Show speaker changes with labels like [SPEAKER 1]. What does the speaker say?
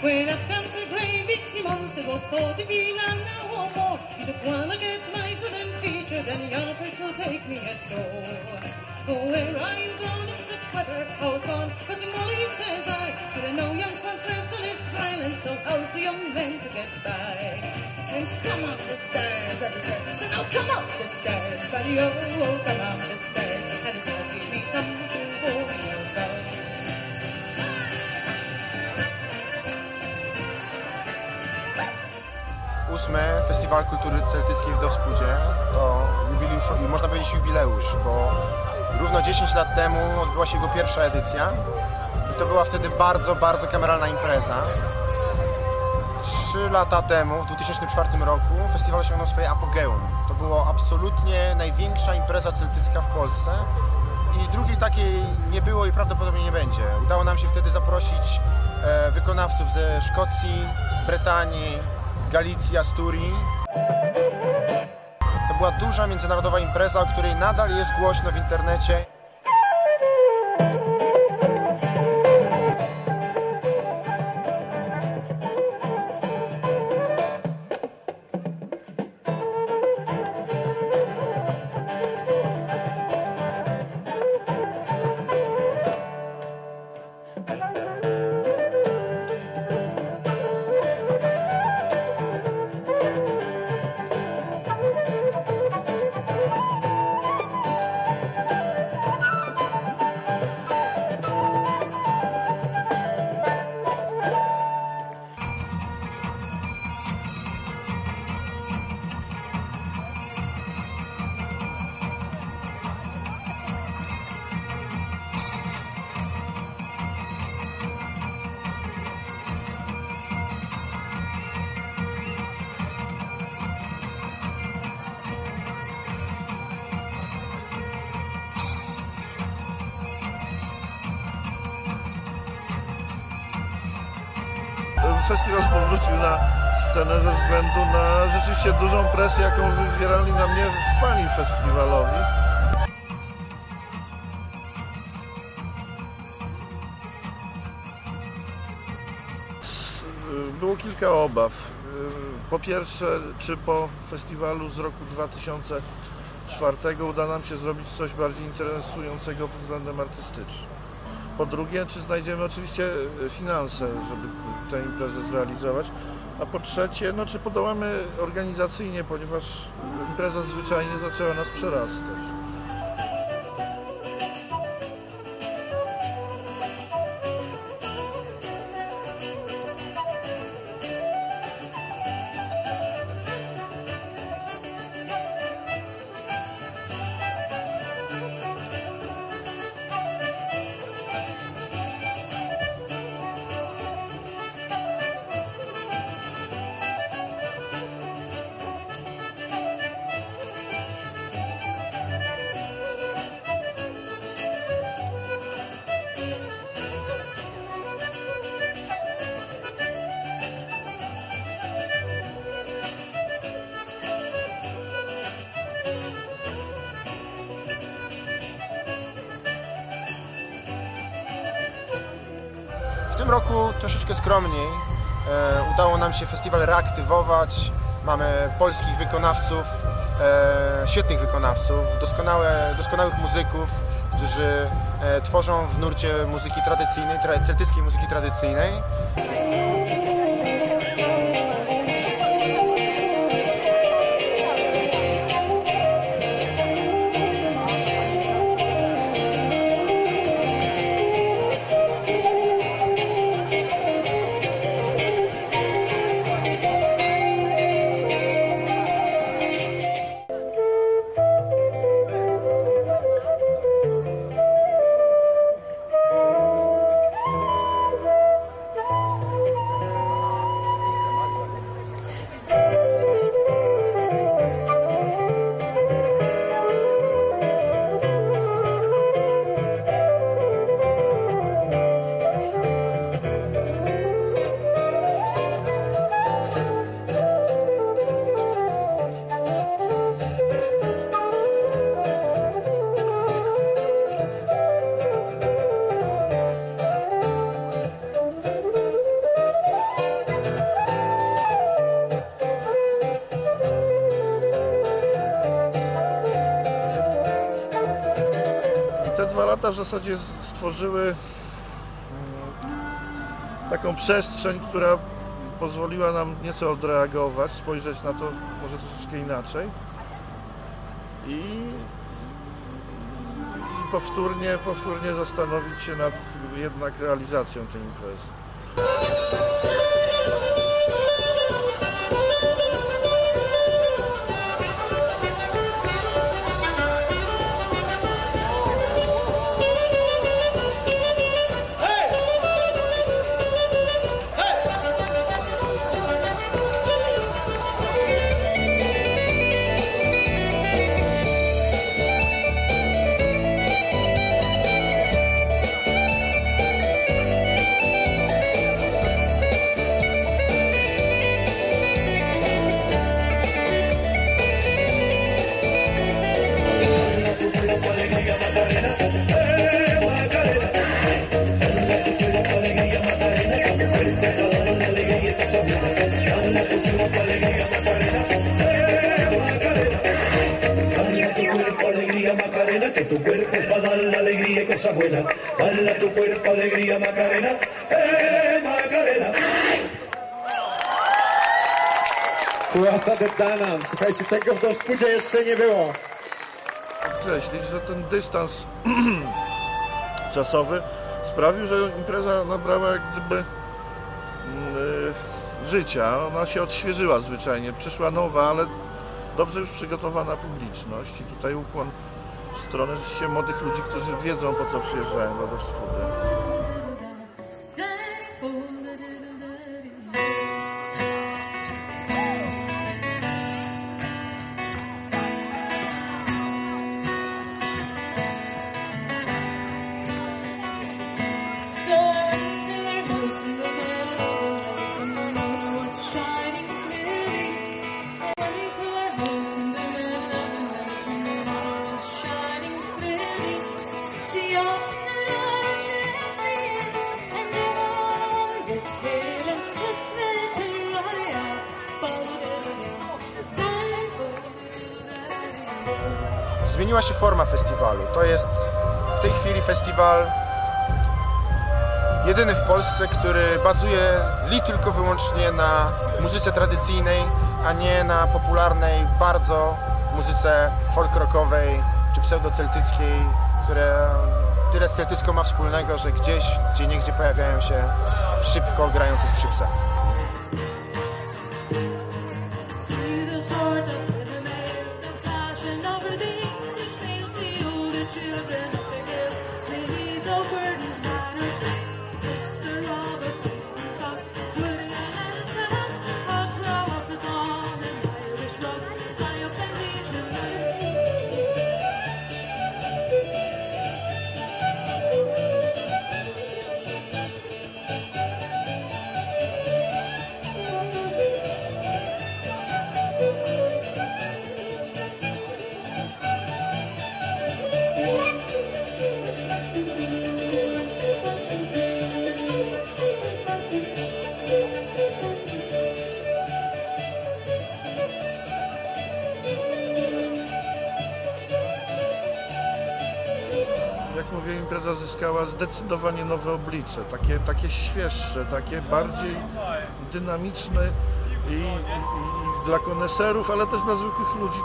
[SPEAKER 1] When up comes the big sea monster was for the Greenland now or more. He took one gets nicer than featured and he offered to take me ashore. Oh, where are you going in such weather? Was gone, cutting Molly, says I. Should have known young swans left on this island, so how's the young men to get by? And come up the stairs, and the stairs, listen, oh, come up the stairs, buddy, oh, oh, come up the stairs, and the stairs give me something to
[SPEAKER 2] Festiwal Kultury Celtyckiej w Dowspudzie to jubileusz, i można powiedzieć jubileusz, bo równo 10 lat temu odbyła się jego pierwsza edycja i to była wtedy bardzo, bardzo kameralna impreza. Trzy lata temu, w 2004 roku, festiwal osiągnął swoje apogeum. To było absolutnie największa impreza celtycka w Polsce i drugiej takiej nie było i prawdopodobnie nie będzie. Udało nam się wtedy zaprosić e, wykonawców ze Szkocji, Brytanii, Galicji, Asturii. To była duża międzynarodowa impreza, o której nadal jest głośno w internecie.
[SPEAKER 3] Festiwal powrócił na scenę ze względu na rzeczywiście dużą presję, jaką wywierali na mnie fani festiwalowi. Było kilka obaw. Po pierwsze, czy po festiwalu z roku 2004 uda nam się zrobić coś bardziej interesującego pod względem artystycznym. Po drugie, czy znajdziemy oczywiście finanse, żeby tę imprezę zrealizować. A po trzecie, no, czy podołamy organizacyjnie, ponieważ impreza zwyczajnie zaczęła nas przerastać.
[SPEAKER 2] Tym roku troszeczkę skromniej. E, udało nam się festiwal reaktywować. Mamy polskich wykonawców, e, świetnych wykonawców, doskonałe, doskonałych muzyków, którzy e, tworzą w nurcie muzyki tradycyjnej, tra celtyckiej muzyki tradycyjnej.
[SPEAKER 3] Lata w zasadzie stworzyły mm, taką przestrzeń, która pozwoliła nam nieco odreagować, spojrzeć na to może troszeczkę inaczej i, i powtórnie, powtórnie zastanowić się nad jednak realizacją tej imprezy.
[SPEAKER 4] Cosas buenas. Dale tu cuerpo alegría Macarena, eh Macarena.
[SPEAKER 5] Łata Dedanan. Słuchajcie, tego w Dospudzie jeszcze nie było.
[SPEAKER 3] podkreślić, że ten dystans czasowy sprawił, że impreza nabrała jak gdyby mm, y, życia. Ona się odświeżyła zwyczajnie. Przyszła nowa, ale dobrze już przygotowana publiczność i tutaj ukłon stronę rzeczywiście młodych ludzi, którzy wiedzą po co przyjeżdżają do Wschodu.
[SPEAKER 2] Zmieniła się forma festiwalu. To jest w tej chwili festiwal jedyny w Polsce, który bazuje li tylko wyłącznie na muzyce tradycyjnej, a nie na popularnej bardzo muzyce folk rockowej czy pseudoceltyckiej, które tyle z celtycką ma wspólnego, że gdzieś, gdzie niegdzie pojawiają się szybko grające skrzypce.
[SPEAKER 3] Mówię, impreza zyskała zdecydowanie nowe oblicze, takie, takie świeższe, takie bardziej dynamiczne i, i, i dla koneserów, ale też dla zwykłych ludzi